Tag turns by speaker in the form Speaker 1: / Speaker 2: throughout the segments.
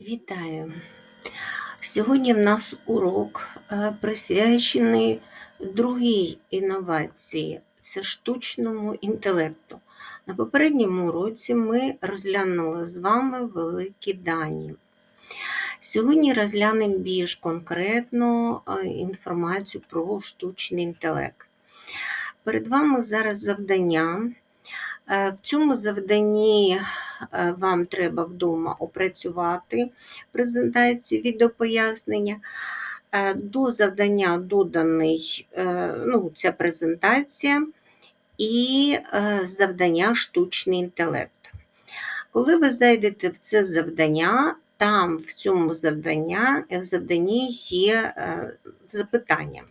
Speaker 1: Вітаю! Сьогодні в нас урок е, присвячений другій інновації це штучному інтелекту. На попередньому уроці ми розглянули з вами великі дані. Сьогодні розглянемо більш конкретно е, інформацію про штучний інтелект. Перед вами зараз завдання. Е, В цьому завданні вам треба вдома опрацювати презентацію відеопояснення. Е, До завдання доданий е, ну, ця презентація і е, завдання штучний інтелект. Коли ви зайдете в це завдання, там в цьому завдання, в завданні є е, запитання.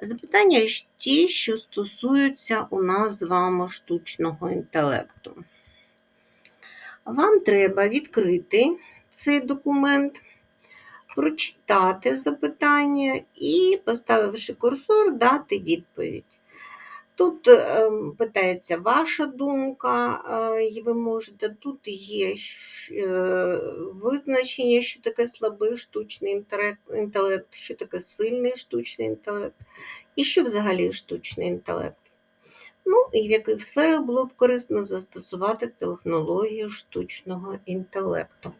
Speaker 1: Запитання ті, що стосуються у нас з вами штучного інтелекту. Вам треба відкрити цей документ, прочитати запитання і, поставивши курсор, дати відповідь. Тут е, питається ваша думка, е, і ви можете, тут є е, визначення, що таке слабий штучний інтелект, що таке сильний штучний інтелект, і що взагалі штучний інтелект. Ну, і в яких сферах було б корисно застосувати технологію штучного інтелекту.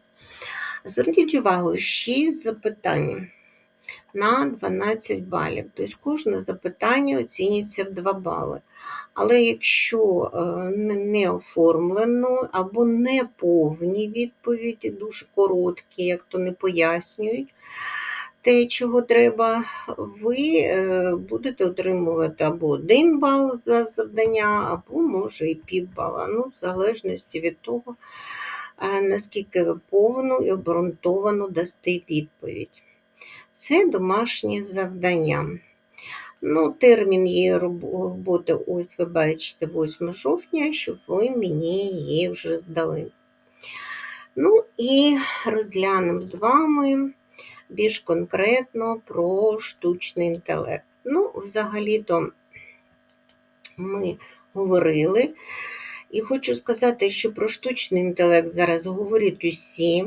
Speaker 1: Зверніть увагу, 6 запитань на 12 балів. Тобто кожне запитання оцінюється в 2 бали. Але якщо е, не оформлено або не повні відповіді, дуже короткі, як то не пояснюють те, чого треба, ви е, будете отримувати або 1 бал за завдання, або може і півбала. Ну, в залежності від того, е, наскільки ви повну і обґрунтовано дасте відповідь. Це домашнє завдання. Ну, Термін її роботи, ось ви бачите, 8 жовтня, щоб ви мені її вже здали. Ну і розглянемо з вами більш конкретно про штучний інтелект. Ну, взагалі-то ми говорили. І хочу сказати, що про штучний інтелект зараз говорять усі.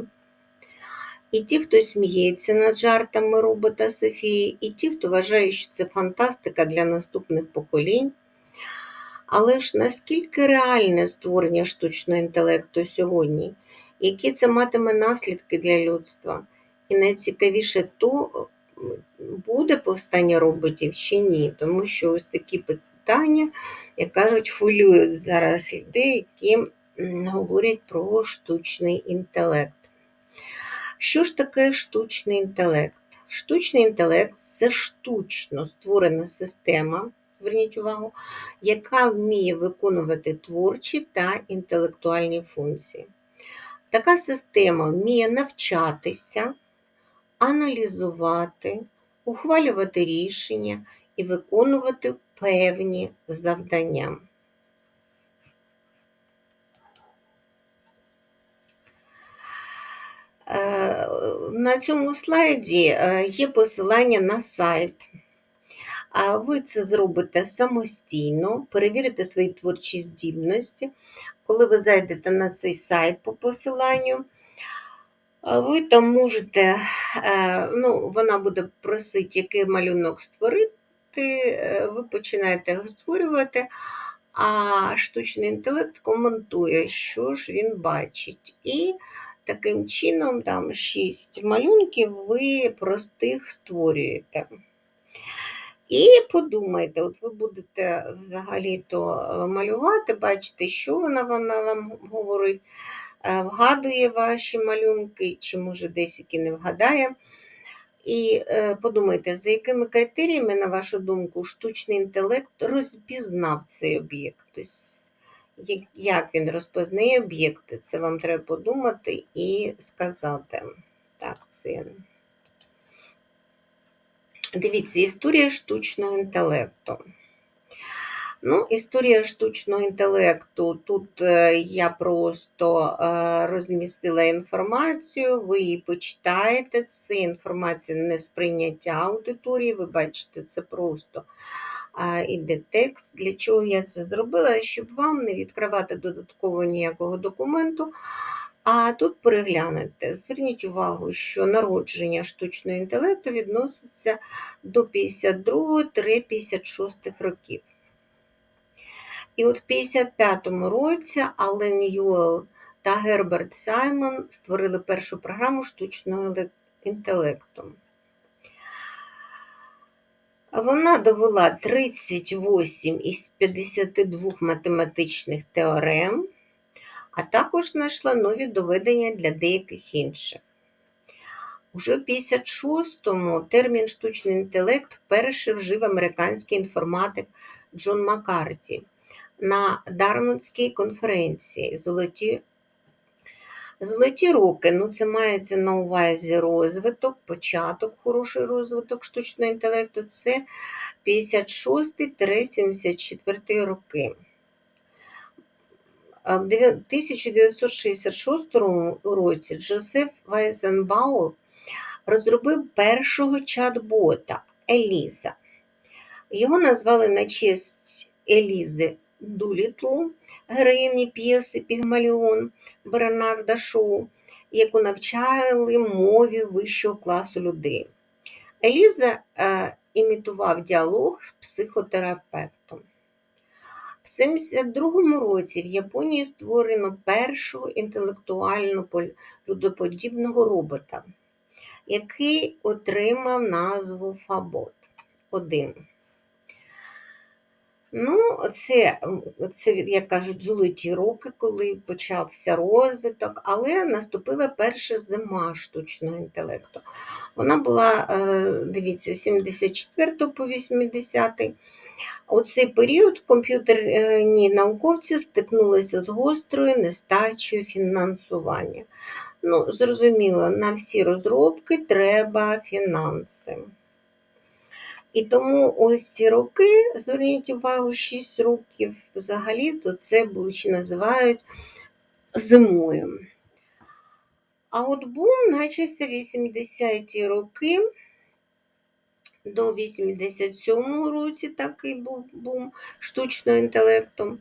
Speaker 1: І ті, хто сміється над жартами робота Софії, і ті, хто вважає, що це фантастика для наступних поколінь. Але ж наскільки реальне створення штучного інтелекту сьогодні, які це матиме наслідки для людства? І найцікавіше, то буде повстання роботів чи ні, тому що ось такі питання, як кажуть, хвилюють зараз людей, які говорять про штучний інтелект. Що ж таке штучний інтелект? Штучний інтелект це штучно створена система, зверніть увагу, яка вміє виконувати творчі та інтелектуальні функції. Така система вміє навчатися, аналізувати, ухвалювати рішення і виконувати певні завдання. Е, на цьому слайді е, є посилання на сайт. А Ви це зробите самостійно, перевірите свої творчі здібності. Коли ви зайдете на цей сайт по посиланню, ви там можете, е, ну, вона буде просити, який малюнок створити, ви починаєте його створювати, а штучний інтелект коментує, що ж він бачить. І Таким чином, там 6 малюнків ви простих створюєте. І подумайте, от ви будете взагалі-то е, малювати, бачите, що вона, вона вам говорить, е, вгадує ваші малюнки, чи, може, десь які не вгадає. І е, подумайте, за якими критеріями, на вашу думку, штучний інтелект розпізнав цей об'єкт. Тобто, як він розпознає об'єкти, це вам треба подумати і сказати. Так, це. Дивіться, історія штучного інтелекту. Ну, Історія штучного інтелекту. Тут е, я просто е, розмістила інформацію, ви її почитаєте. Це інформація не сприйняття аудиторії, ви бачите, це просто іде текст. Для чого я це зробила? Щоб вам не відкривати додатково ніякого документу, А тут переглянете, зверніть увагу, що народження штучного інтелекту відноситься до 52-56 років. І от в 55-му році Ален Юел та Герберт Саймон створили першу програму штучного інтелекту. Вона довела 38 із 52 математичних теорем, а також знайшла нові доведення для деяких інших. Уже в 56-му термін штучний інтелект вперше вжив американський інформатик Джон Маккарті на Дармутській конференції Золоті Золоті роки, ну це мається на увазі розвиток, початок, хороший розвиток штучного інтелекту це 56-74 роки. В 1966 році Джозеф Вайзенбау розробив першого чат-бота Еліза. Його назвали на честь Елізи Дулітл, героїні п'єси Пігмаліон Бернарда Шоу, яку навчали мові вищого класу людей. Еліза е, імітував діалог з психотерапевтом. В 72-му році в Японії створено першого інтелектуально людоподібного робота, який отримав назву Фабот 1. Ну, це, це, як кажуть, золоті роки, коли почався розвиток, але наступила перша зима штучного інтелекту. Вона була, е, дивіться, 74 по 80 у цей період комп'ютерні науковці стикнулися з гострою нестачею фінансування. Ну, Зрозуміло, на всі розробки треба фінанси. І тому ось ці роки, зверніть увагу, 6 років взагалі, то це будучи називають зимою. А от бум начався 80-ті роки. До 87-го році такий був бум штучного інтелекту.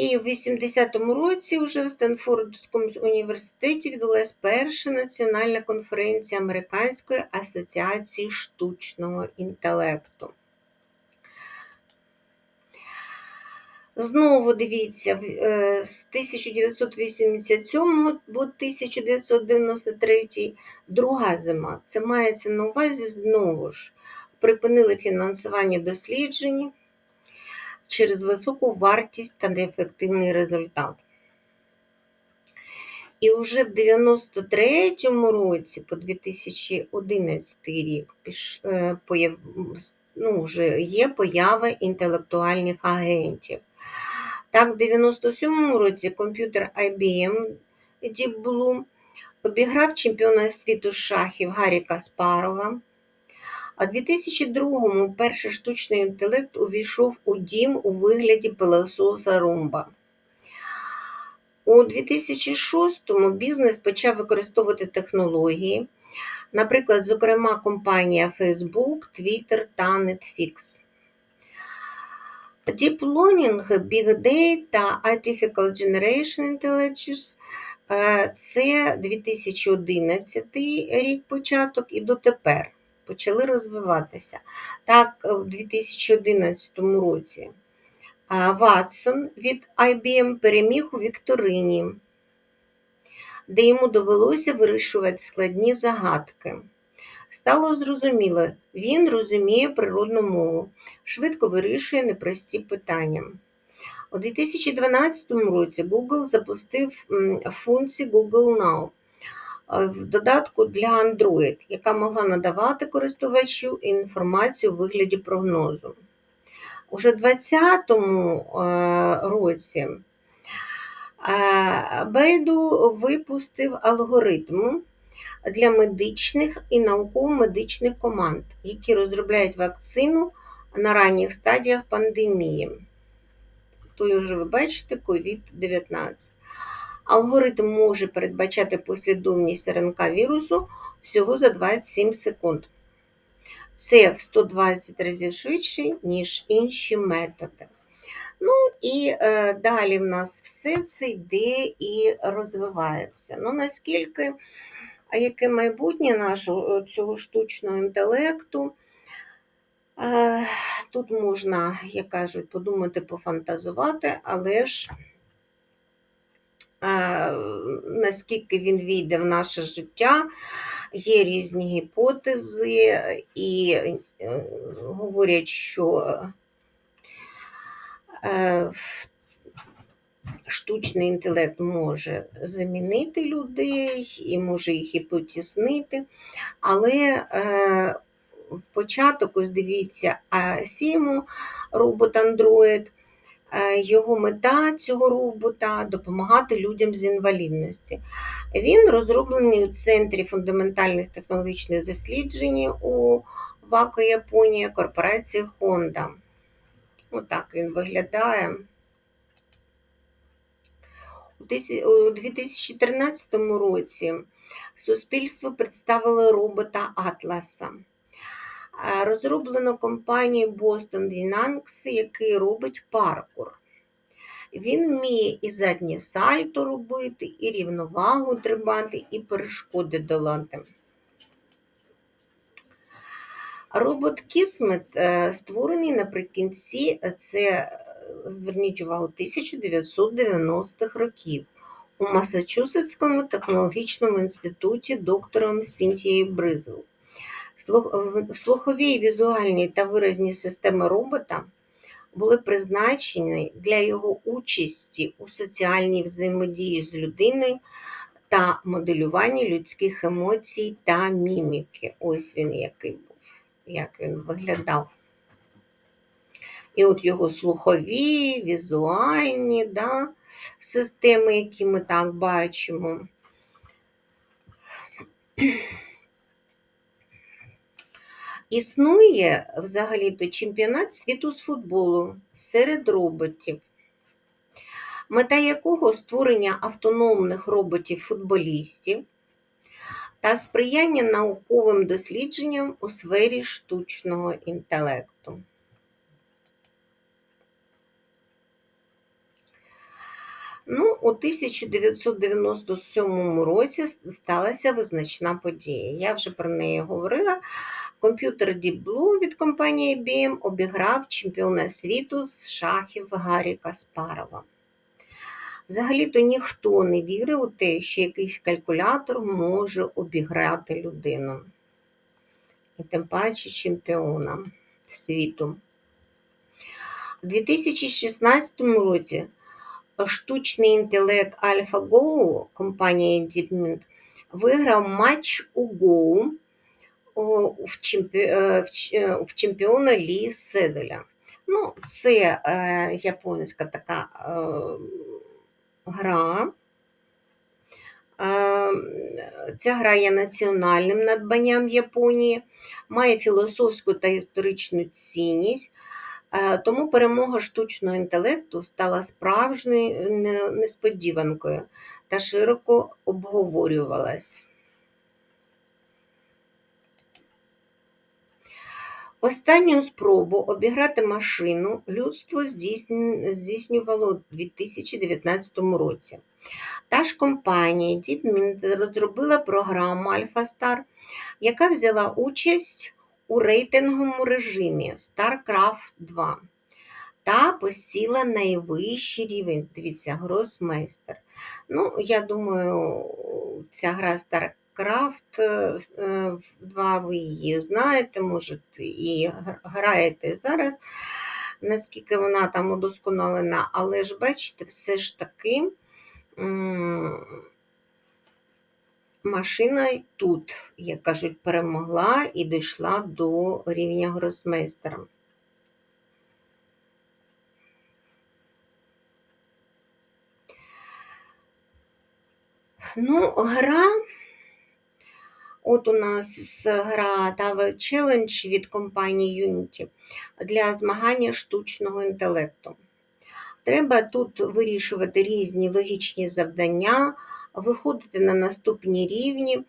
Speaker 1: І в 80-му році вже в Стенфордському університеті відбулася перша національна конференція Американської асоціації штучного інтелекту. Знову дивіться, е, з 1987 по 1993 друга зима. Це мається на увазі знову ж припинили фінансування досліджень через високу вартість та неефективний результат. І вже в 93-му році, по 2011 рік, е, ну, вже є поява інтелектуальних агентів. Так, в 97-му році комп'ютер IBM Deep Blue обіграв чемпіона світу шахів Гаррі Каспарова. А 2002-му перший штучний інтелект увійшов у дім у вигляді пилососа Румба. У 2006-му бізнес почав використовувати технології, наприклад, зокрема, компанія Facebook, Twitter та Netflix. Deep Learning, Big Data, Artificial Generation Intelligence е, це 2011 рік початок і дотепер почали розвиватися. Так, в 2011 році Ватсон від IBM переміг у Вікторині, де йому довелося вирішувати складні загадки. Стало зрозуміло, він розуміє природну мову, швидко вирішує непрості питання. У 2012 році Google запустив функцію Google Now в додатку для Android, яка могла надавати користувачу інформацію у вигляді прогнозу. Уже в 2020 е, році е, Бейду випустив алгоритм для медичних і науково-медичних команд, які розробляють вакцину на ранніх стадіях пандемії. То вже ви бачите, COVID-19. Алгоритм може передбачати послідовність РНК вірусу всього за 27 секунд. Це в 120 разів швидше, ніж інші методи. Ну і е, далі в нас все це йде і розвивається. Ну, наскільки, а яке майбутнє нашого цього штучного інтелекту? Е, Тут можна, як кажуть, подумати, пофантазувати, але ж е, наскільки він війде в наше життя, є різні гіпотези, і е, говорять, що е, штучний інтелект може замінити людей і може їх і потіснити, але е, початок, ось дивіться, Сіму, робот-андроїд, е, його мета цього робота допомагати людям з інвалідності. Він розроблений у Центрі фундаментальних технологічних досліджень у Вако Японія корпорації Honda. Отак він виглядає. У 2013 році суспільство представило робота Атласа, розроблено компанією Boston Dynamics, який робить паркур. Він вміє і заднє сальто робити, і рівновагу тримати, і перешкоди долати. Робот Кісмет створений наприкінці, це, зверніть увагу, 1990-х років у Масачусетському технологічному інституті доктором Сінтією Бризл. Слухові, візуальні та виразні системи робота були призначені для його участі у соціальній взаємодії з людиною та моделюванні людських емоцій та міміки. Ось він який був, як він виглядав. І от його слухові, візуальні да, системи, які ми так бачимо. Існує взагалі-то чемпіонат світу з футболу серед роботів, мета якого створення автономних роботів-футболістів та сприяння науковим дослідженням у сфері штучного інтелекту. Ну, У 1997 році сталася визначна подія. Я вже про неї говорила. Комп'ютер Deep Blue від компанії IBM обіграв чемпіона світу з шахів Гаррі Каспарова. Взагалі-то ніхто не вірив у те, що якийсь калькулятор може обіграти людину. І тим паче чемпіона світу. У 2016 році штучний інтелект AlphaGo компанії DeepMind виграв матч у Go в, чемпі... Е, е, в чемпіона Лі Седеля. Ну, Це е, японська така е, гра. Е, ця гра є національним надбанням Японії, має філософську та історичну цінність. Е, тому перемога штучного інтелекту стала справжньою несподіванкою та широко обговорювалась. Останню спробу обіграти машину людство здійснювало у 2019 році. Та ж компанія DeepMind розробила програму AlphaStar, яка взяла участь у рейтинговому режимі StarCraft 2 та посіла найвищий рівень. Дивіться, гросмейстер. Ну, я думаю, ця гра StarCraft 2, е, ви її знаєте, може, і граєте зараз, наскільки вона там удосконалена, але ж бачите, все ж таки машина тут, як кажуть, перемогла і дійшла до рівня гросмейстера. Ну, гра, от у нас гра Tower Challenge від компанії Unity для змагання штучного інтелекту. Треба тут вирішувати різні логічні завдання, виходити на наступні рівні,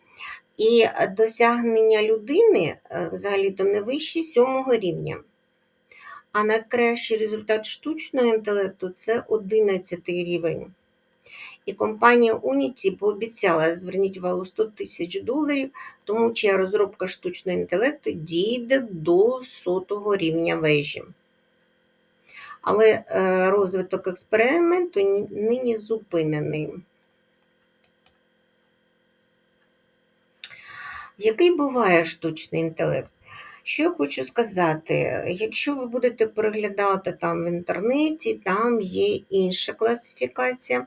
Speaker 1: і досягнення людини е, взагалі-то не вище сьомого рівня. А найкращий результат штучного інтелекту це 11 рівень. І компанія Unity пообіцяла, зверніть увагу, 100 тисяч доларів, тому чия розробка штучного інтелекту дійде до сотого рівня вежі. Але е, розвиток експерименту нині зупинений. Який буває штучний інтелект? Що я хочу сказати, якщо ви будете переглядати там в інтернеті, там є інша класифікація,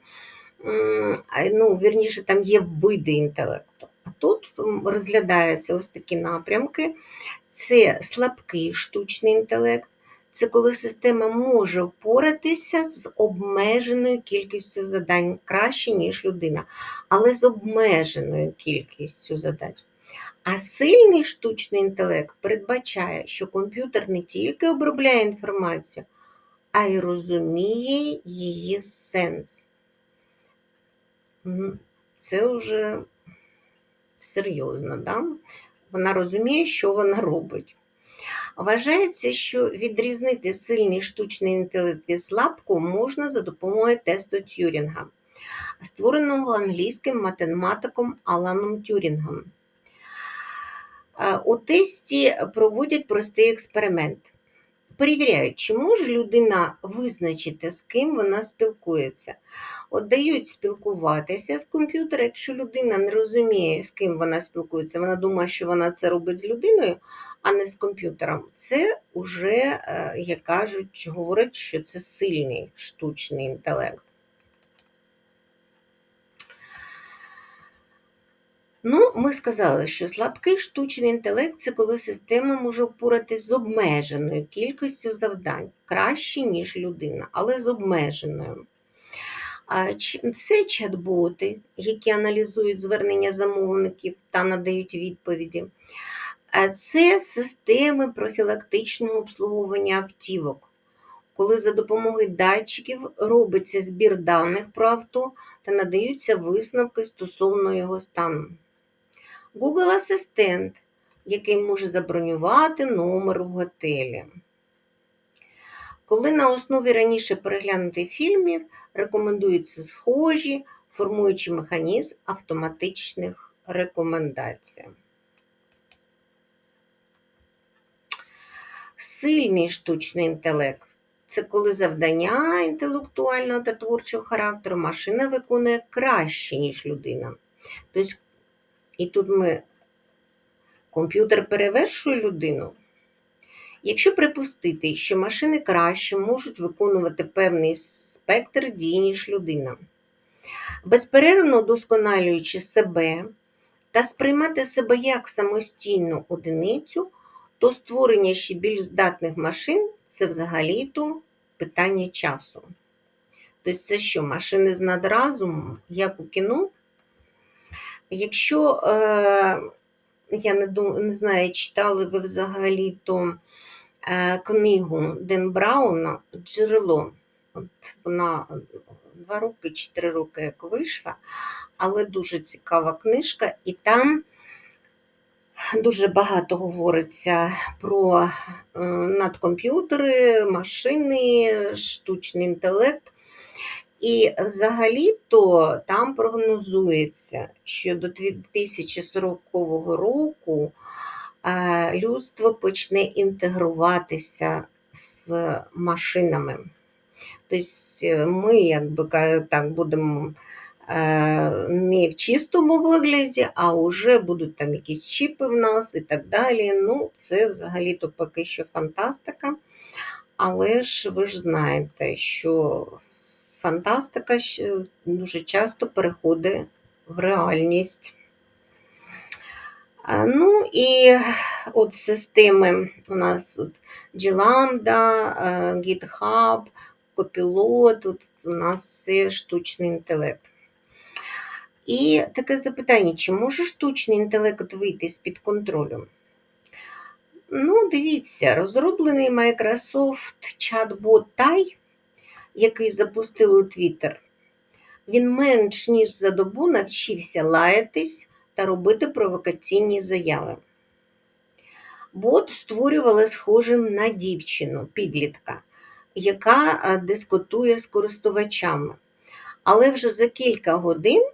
Speaker 1: ну, вірніше, там є види інтелекту. А тут розглядаються ось такі напрямки: це слабкий штучний інтелект, це коли система може впоратися з обмеженою кількістю задань краще, ніж людина, але з обмеженою кількістю задач. А сильний штучний інтелект передбачає, що комп'ютер не тільки обробляє інформацію, а й розуміє її сенс. Це вже серйозно, да? вона розуміє, що вона робить. Вважається, що відрізнити сильний штучний інтелект від слабкого можна за допомогою тесту Тюрінга, створеного англійським математиком Аланом Тюрінгом. Е, У тесті проводять простий експеримент. Перевіряють, чи може людина визначити, з ким вона спілкується. От дають спілкуватися з комп'ютера, якщо людина не розуміє, з ким вона спілкується, вона думає, що вона це робить з людиною, а не з комп'ютером. Це вже, е, як кажуть, говорить, що це сильний штучний інтелект. Ну, ми сказали, що слабкий штучний інтелект це коли система може впоратись з обмеженою кількістю завдань, краще, ніж людина, але з обмеженою. Це чат-боти, які аналізують звернення замовників та надають відповіді. Це системи профілактичного обслуговування автівок, коли за допомогою датчиків робиться збір даних про авто та надаються висновки стосовно його стану. Google Асистент, який може забронювати номер в готелі. Коли на основі раніше переглянутих фільмів рекомендуються схожі, формуючи механізм автоматичних рекомендацій. Сильний штучний інтелект це коли завдання інтелектуального та творчого характеру машина виконує краще, ніж людина. Тобто, і тут ми комп'ютер перевершує людину. Якщо припустити, що машини краще можуть виконувати певний спектр дій, ніж людина, безперервно удосконалюючи себе та сприймати себе як самостійну одиницю, то створення ще більш здатних машин це взагалі-то питання часу. Тобто, це що, машини з надразумом, як у кіно? Якщо, е, я не, не знаю, читали ви взагалі-то е, книгу Ден Брауна Джерело. От вона два роки чи три роки як вийшла, але дуже цікава книжка, і там дуже багато говориться про е, надкомп'ютери, машини, штучний інтелект. І взагалі-то там прогнозується, що до 2040 року е, людство почне інтегруватися з машинами. Тобто ми, як би кажуть, так, будемо е, не в чистому вигляді, а вже будуть там якісь чіпи в нас і так далі. Ну, це взагалі-то поки що фантастика. Але ж ви ж знаєте, що фантастика дуже часто переходить в реальність. Ну і от системи у нас от G-Lambda, GitHub, Copilot, от у нас це штучний інтелект. І таке запитання: чи може штучний інтелект вийти з-під контролю? Ну, дивіться, розроблений Microsoft чат-бот Tai, який запустили у Twitter, він менш ніж за добу навчився лаятись та робити провокаційні заяви. Бот створювали схожим на дівчину, підлітка, яка дискутує з користувачами. Але вже за кілька годин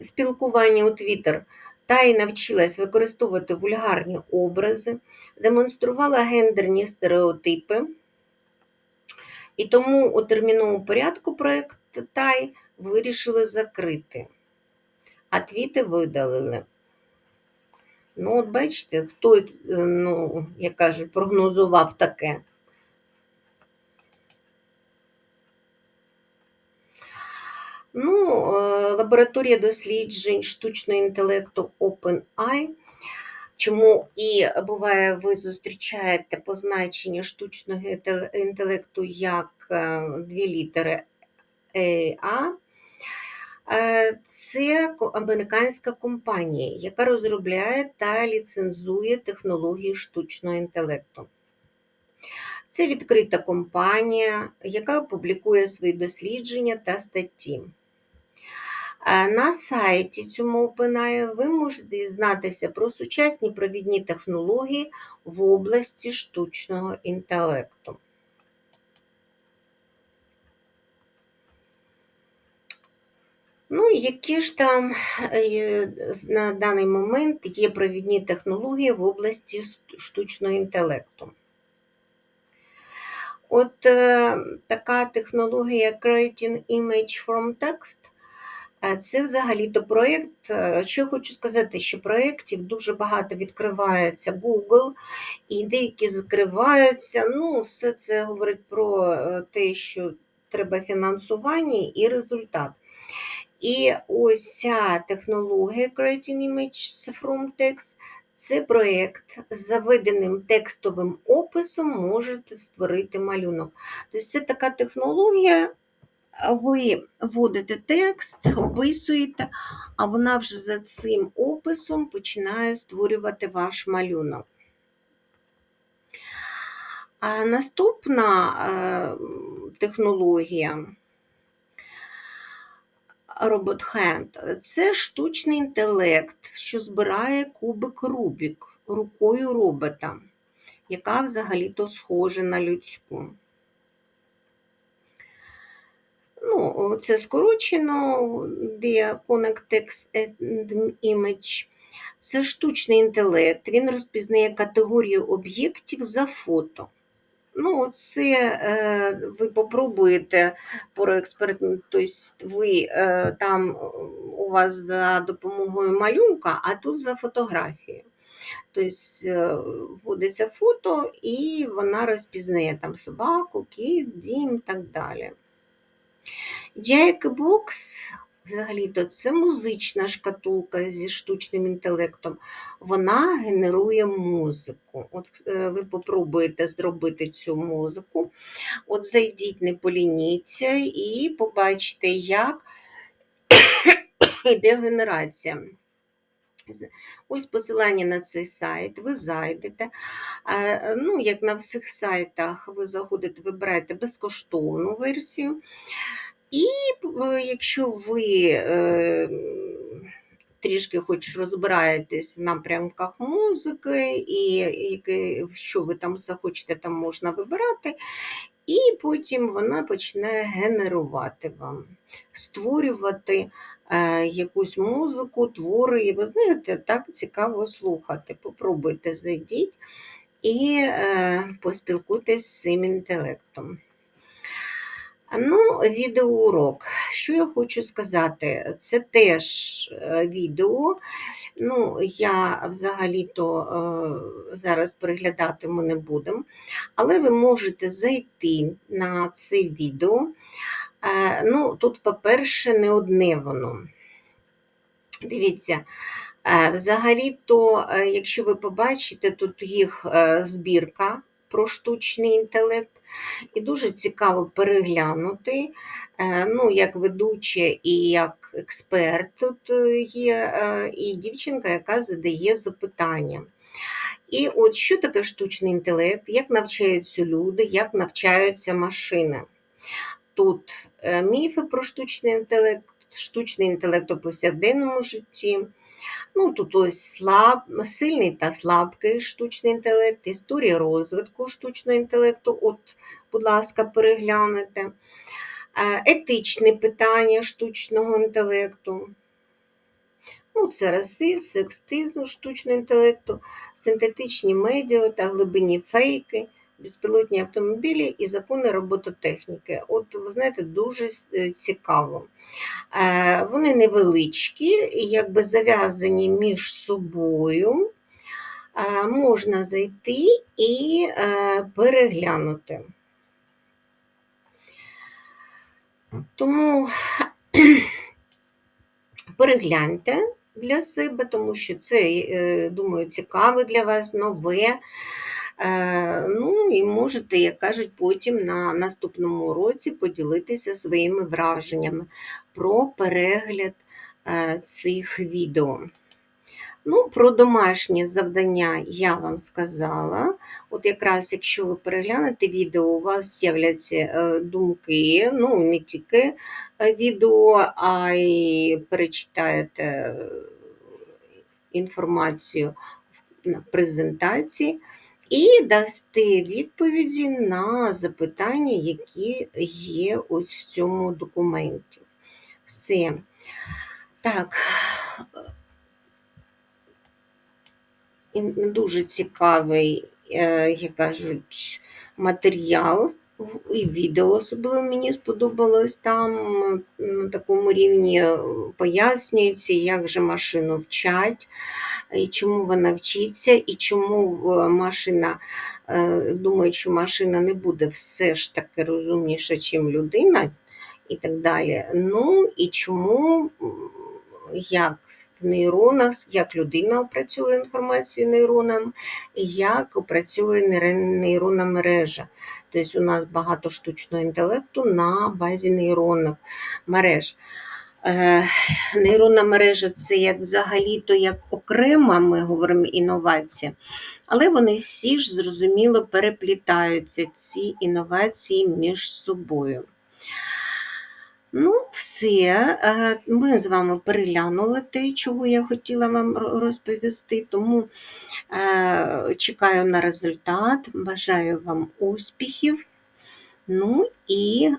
Speaker 1: спілкування у Twitter та й навчилась використовувати вульгарні образи, демонструвала гендерні стереотипи. І тому у терміновому порядку проєкт Тай вирішили закрити, а твіти видалили. Ну, от бачите, хто, е, ну, як кажуть, прогнозував таке. Ну, е, лабораторія досліджень штучного інтелекту OpenAI. Чому і буває, ви зустрічаєте позначення штучного інтелекту як е, дві літери AI. Е, Це американська компанія, яка розробляє та ліцензує технології штучного інтелекту. Це відкрита компанія, яка публікує свої дослідження та статті. На сайті цьому OpenAI ви можете дізнатися про сучасні провідні технології в області штучного інтелекту. Ну, які ж там е, на даний момент є провідні технології в області штучного інтелекту? От е, така технологія Creating Image from Text це взагалі-то проєкт. е, Що я хочу сказати, що проєктів дуже багато відкривається Google, і деякі закриваються. Ну, все це говорить про е, те, що треба фінансування і результат. І ось ця технологія Creating Images from Text це проєкт з заведеним текстовим описом можете створити малюнок. Тобто це така технологія, ви вводите текст, описуєте, а вона вже за цим описом починає створювати ваш малюнок. А наступна е, технологія RobotHand – це штучний інтелект, що збирає кубик Рубік рукою робота, яка взагалі-то схожа на людську. Ну, це скорочено де Connect Image. Це штучний інтелект, він розпізнає категорію об'єктів за фото. Ну, це е, ви попробуєте проекспериментувати, тобто ви е, там у вас за допомогою малюнка, а тут за фотографією. Тобто е, вводиться фото і вона розпізнає там собаку, кіт, дім і так далі. Jackbox взагалі-то це музична шкатулка зі штучним інтелектом. Вона генерує музику. От е, ви попробуєте зробити цю музику. От зайдіть, не полініться і побачите, як йде генерація. З- Ось посилання на цей сайт, ви зайдете. Ну, як на всіх сайтах, ви заходите, вибираєте безкоштовну версію. І е, якщо ви е, трішки хоч розбираєтесь в напрямках музики, і яке- що ви там захочете, там можна вибирати, і потім вона почне генерувати вам, створювати е, якусь музику, твори. І ви знаєте, так цікаво слухати. Попробуйте, зайдіть і е, поспілкуйтесь з цим інтелектом. Ну, відеоурок. Що я хочу сказати? Це теж е, відео. Ну, я взагалі-то е, зараз переглядати ми не будемо, але ви можете зайти на це відео. Е, Ну, тут, по-перше, не одне воно. Дивіться, взагалі-то, якщо ви побачите, тут їх збірка про штучний інтелект, і дуже цікаво переглянути. Е, Ну, як ведуча і як експерт тут е, є, е, і дівчинка, яка задає запитання. І от що таке штучний інтелект, як навчаються люди, як навчаються машини. Тут міфи про штучний інтелект, штучний інтелект у повсякденному житті, Ну, тут ось слаб, сильний та слабкий штучний інтелект, історія розвитку штучного інтелекту. От, будь ласка, переглянете. Е, Етичні питання штучного інтелекту. Ну, це расизм, секстизм штучного інтелекту, синтетичні медіа та глибинні фейки, безпілотні автомобілі і закони робототехніки. От, ви знаєте, дуже е, цікаво. Е, Вони невеличкі, якби зав'язані між собою. Е, Можна зайти і переглянути. Тому перегляньте для себе, тому що це, думаю, цікаве для вас, нове. Е, Ну і можете, як кажуть, потім на наступному уроці поділитися своїми враженнями про перегляд е, цих відео. Ну, Про домашнє завдання я вам сказала. От якраз, якщо ви переглянете відео, у вас з'являться е, думки, ну, не тільки відео, а й перечитаєте інформацію на презентації і дасте відповіді на запитання, які є ось в цьому документі. Все. Так, дуже цікавий, е, як кажуть, матеріал. І відео особливо мені сподобалось там на такому рівні е, пояснюється, як же машину вчать, і чому вона вчиться, і чому е, машина думає, що машина не буде все ж таки розумніша, ніж людина, і так далі. Ну і чому, як в нейронах, як людина опрацьовує інформацію нейронам, як опрацьовує нейронна мережа. Тобто у нас багато штучного інтелекту на базі нейронних мереж. Е, нейронна мережа це як взагалі-то як окрема, ми говоримо інновація, але вони всі ж зрозуміло переплітаються ці інновації між собою. Ну, все, е, ми з вами переглянули те, чого я хотіла вам розповісти, тому е, чекаю на результат, бажаю вам успіхів. Ну і